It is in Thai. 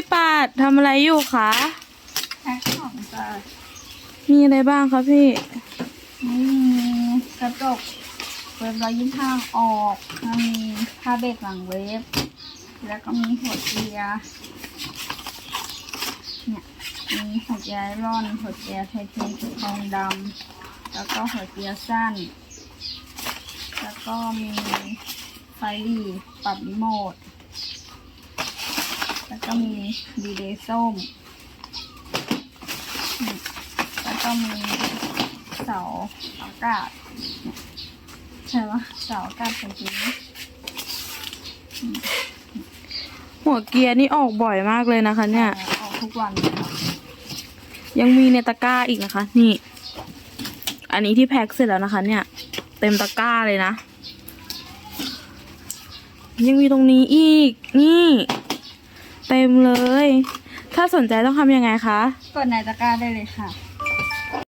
พี่ปาดทำอะไรอยู่คะแพ็คของจ้ะมีอะไรบ้างคะพี่นี่มีกระจกเว็บร้อยยี่สิบห้าออกแล้วมีผ้าเบรกหลังเว็บ แล้วก็มีหัวเกียร์เนี่ยมีหัวเกียร์ไอรอนหัวเกียร์ไทเทเนียมทองดำแล้วก็หัวเกียร์สั้น แล้วก็มีไฟหลีปรับรีโมท ก็มีดีเลย์ส้ม แล้วก็มีเสาอากาศเนี่ยใช่ปะเสาอากาศตรงนี้หัวเกียร์นี่ออกบ่อยมากเลยนะคะ เนี่ย ออกทุกวันเลยค่ะยังมีในตะกร้าอีกนะคะ นี่ อันนี้ที่แพ็คเสร็จแล้วนะคะ เนี่ย เต็มตะกร้าเลยนะ ยังมีตรงนี้อีก นี่ เต็มเลย ถ้าสนใจต้องทำยังไงคะ กดในตะกร้าได้เลยค่ะ